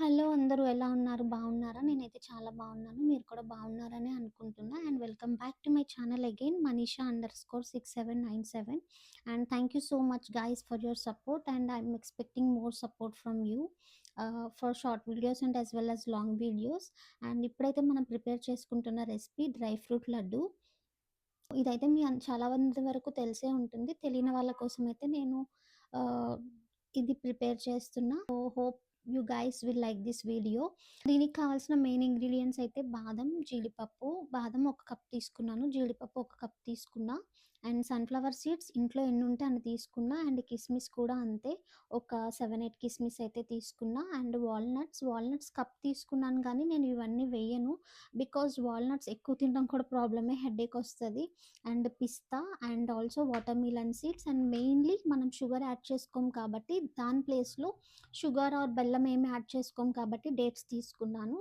Hello అందరూ ఎలా ఉన్నారు? బాగున్నారా? నేనైతే చాలా బాగున్నాను. మీరు కూడా బాగున్నారనే అనుకుంటున్నా. And welcome back to my channel again Manisha under score six seven nine seven and thank you so much guys for your support and I'm expecting more support from you for short videos and as well as long videos and ఇప్పుడైతే మనం prepare చేసుకుంటున్న recipe dry fruit laddu ఇదైతే మీ చాలా మంది వరకు తెలిసే ఉంటుంది. తెలియని వాళ్ళ కోసం అయితే నేను ఇది ప్రిపేర్ చేస్తున్నా. Hope you guys will like this video. దీనికి కావాల్సిన మెయిన్ ఇంగ్రీడియంట్స్ అయితే బాదం, జీడిపప్పు. బాదం ఒక కప్ తీసుకున్నాను. జీడిపప్పు ఒక కప్ తీసుకున్నా. అండ్ సన్‌ఫ్లవర్ సీడ్స్ ఇంట్లో ఎన్నుంటే అన్ని తీసుకున్నా. అండ్ కిస్మిస్ కూడా అంతే. ఒక 7, 8 కిస్మిస్ అయితే తీసుకున్నా. అండ్ వాల్‌నట్స్, వాల్‌నట్స్ కప్ తీసుకున్నాను కానీ నేను ఇవన్నీ వేయను. బికాజ్ వాల్‌నట్స్ ఎక్కువ తినడం కూడా ప్రాబ్లమే హెడేక్ వస్తుంది and pista and also watermelon seeds and mainly మనం షుగర్ యాడ్ చేసుకోము కాబట్టి దాని ప్లేస్‌లో షుగర్ ఆర్ బెల్లం ఏమి యాడ్ చేసుకోం కాబట్టి డేట్స్ తీసుకున్నాను.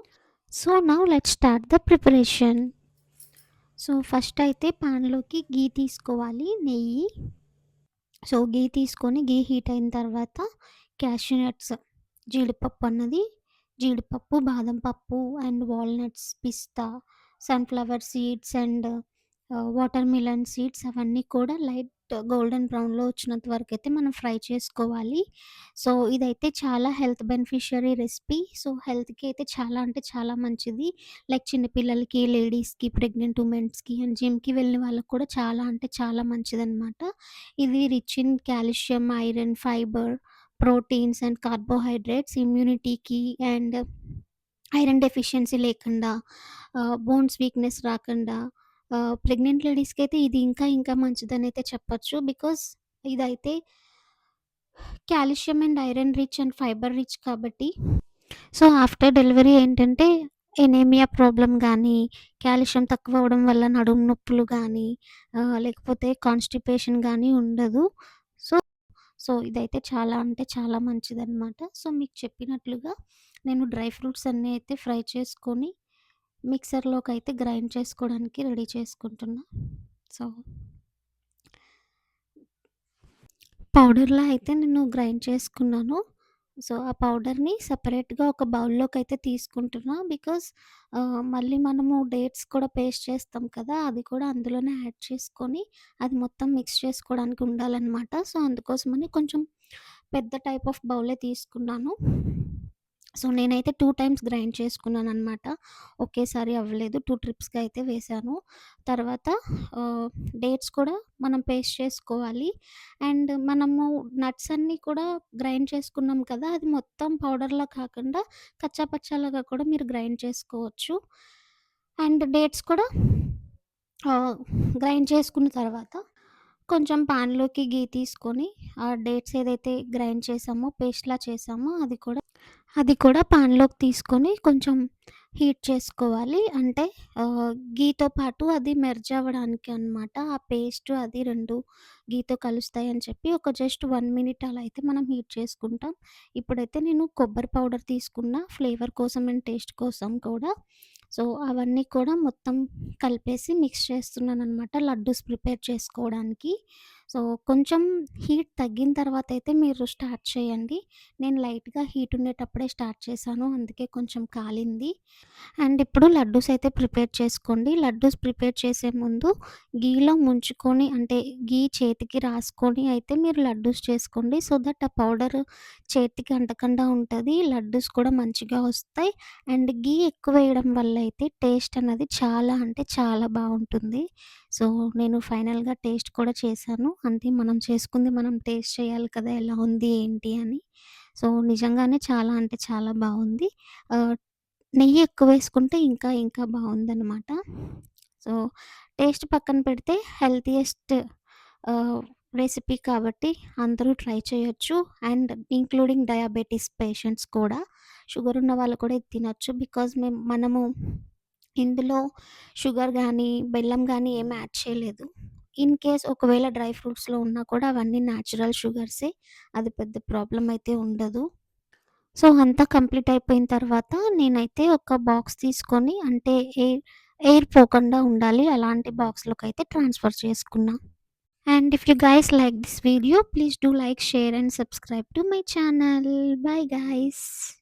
So now let start the preparation. So first అయితే పాన్‌లోకి ఘీ తీసుకోవాలి. నెయ్యి. సో ఘీ తీసుకొని ఘీ హీట్ అయిన తర్వాత క్యాష్యూనట్స్ జీడిపప్పు అన్నది జీడిపప్పు, బాదం పప్పు and walnuts, pista, sunflower seeds and watermelon seeds అవన్నీ కూడా లైట్ గోల్డెన్ బ్రౌన్‌లో వచ్చినంత వరకు అయితే మనం ఫ్రై చేసుకోవాలి. సో ఇదైతే చాలా హెల్త్ బెనిఫిషియరీ రెసిపీ. సో హెల్త్‌కి అయితే చాలా అంటే చాలా మంచిది. లైక్ చిన్నపిల్లలకి లేడీస్‌కి, ప్రెగ్నెంట్ ఉమెన్స్‌కి అండ్ జిమ్‌కి వెళ్ళిన వాళ్ళకి కూడా చాలా అంటే చాలా మంచిదనమాట. ఇది rich in calcium, iron, fibre, proteins and carbohydrates ఇమ్యూనిటీకి and iron deficiency లేకుండా బోన్స్ వీక్‌నెస్ రాకుండా ప్రెగ్నెంట్ లేడీస్‌కి అయితే ఇది ఇంకా ఇంకా మంచిదని అయితే చెప్పొచ్చు. బికాస్ ఇదైతే calcium and iron rich and fibre rich కాబట్టి సో ఆఫ్టర్ డెలివరీ ఏంటంటే ఎనేమియా ప్రాబ్లం కానీ కాల్షియం తక్కువ అవ్వడం వల్ల నడుము నొప్పులు కానీ లేకపోతే కాన్‌స్టిపేషన్ కానీ ఉండదు. సో సో ఇదైతే చాలా అంటే చాలా మంచిదనమాట. సో మీకు చెప్పినట్లుగా నేను డ్రై ఫ్రూట్స్ అన్నీ అయితే ఫ్రై చేసుకొని మిక్సర్లోకి అయితే గ్రైండ్ చేసుకోవడానికి రెడీ చేసుకుంటున్నా. సో పౌడర్లో అయితే నేను గ్రైండ్ చేసుకున్నాను. సో ఆ పౌడర్‌ని సపరేట్గా ఒక బౌల్‌లోకైతే తీసుకుంటున్నా. బికాస్ మళ్ళీ మనము డేట్స్ కూడా పేస్ట్ చేస్తాం కదా! అది కూడా అందులోనే యాడ్ చేసుకొని అది మొత్తం మిక్స్ చేసుకోవడానికి ఉండాలన్నమాట సో అందుకోసమని కొంచెం పెద్ద టైప్ ఆఫ్ బౌలే తీసుకున్నాను. సో నేనైతే టూ టైమ్స్ గ్రైండ్ చేసుకున్నాను అనమాట ఒకేసారి అవ్వలేదు. టూ ట్రిప్స్‌గా అయితే వేశాను. తర్వాత డేట్స్ కూడా మనం పేస్ట్ చేసుకోవాలి. అండ్ మనము నట్స్ అన్నీ కూడా గ్రైండ్ చేసుకున్నాం కదా! అది మొత్తం పౌడర్‌లా కాకుండా కచ్చాపచ్చాలాగా కూడా మీరు గ్రైండ్ చేసుకోవచ్చు. అండ్ డేట్స్ కూడా గ్రైండ్ చేసుకున్న తర్వాత కొంచెం పాన్‌లోకి గీ తీసుకొని ఆ డేట్స్ ఏదైతే గ్రైండ్ చేసామో, పేస్ట్‌లా చేసామో అది కూడా అది కూడా పాన్‌లోకి తీసుకొని కొంచెం హీట్ చేసుకోవాలి. అంటే గీతో పాటు అది మెర్జ్ అవ్వడానికి అనమాట. ఆ పేస్ట్ అది రెండు గీతో కలుస్తాయి అని చెప్పి ఒక జస్ట్ వన్ మినిట్ అలా అయితే మనం హీట్ చేసుకుంటాం. ఇప్పుడైతే నేను కొబ్బరి పౌడర్ తీసుకున్న ఫ్లేవర్ కోసం అండ్ టేస్ట్ కోసం కూడా. సో అవన్నీ కూడా మొత్తం కలిపేసి మిక్స్ చేస్తున్నాను అనమాట లడ్డూస్ ప్రిపేర్ చేసుకోవడానికి. సో కొంచెం హీట్ తగ్గిన తర్వాత అయితే మీరు స్టార్ట్ చేయండి. నేను లైట్‌గా హీట్ ఉండేటప్పుడే స్టార్ట్ చేశాను. అందుకే కొంచెం కాలింది. అండ్ ఇప్పుడు లడ్డూస్ అయితే ప్రిపేర్ చేసుకోండి. లడ్డూస్ ప్రిపేర్ చేసే ముందు గీలో ముంచుకొని అంటే గీ చేతికి రాసుకొని అయితే మీరు లడ్డూస్ చేసుకోండి. సో దట్ ఆ పౌడర్ చేతికి అంటకుండా ఉంటుంది లడ్డూస్ కూడా మంచిగా వస్తాయి. అండ్ గీ ఎక్కువ వేయడం వల్ల అయితే టేస్ట్ అన్నది చాలా అంటే చాలా బాగుంటుంది సో నేను ఫైనల్‌గా టేస్ట్ కూడా చేశాను. అంటే మనం చేసుకుంది మనం టేస్ట్ చేయాలి కదా! ఎలా ఉంది ఏంటి అని. సో నిజంగానే చాలా అంటే చాలా బాగుంది ఆహ్, నెయ్యి ఎక్కువ వేసుకుంటే ఇంకా ఇంకా బావుందనమాట. సో టేస్ట్ పక్కన పెడితే హెల్తీయెస్ట్ ఆహ్, రెసిపీ కాబట్టి అందరూ ట్రై చేయొచ్చు. అండ్ ఇంక్లూడింగ్ డయాబెటిస్ పేషెంట్స్ కూడా షుగర్ ఉన్న వాళ్ళు కూడా ఇది తినొచ్చు. బికాజ్ మేము మనము ఇందులో షుగర్ గానీ, బెల్లం గానీ ఏమి యాడ్ చేయలేదు. ఇన్ కేస్ ఒకవేళ డ్రై ఫ్రూట్స్‌లో ఉన్నా కూడా అవన్నీ న్యాచురల్ షుగర్సే. అది పెద్ద ప్రాబ్లమ్ అయితే ఉండదు. సో అంతా కంప్లీట్ అయిపోయిన తర్వాత నేనైతే ఒక బాక్స్ తీసుకొని అంటే ఎయిర్ ఎయిర్ పోకుండా ఉండాలి. అలాంటి బాక్స్లోకి అయితే ట్రాన్స్‌ఫర్ చేసుకున్నా. And if you guys like this video please do like, share and subscribe to my channel. Bye guys.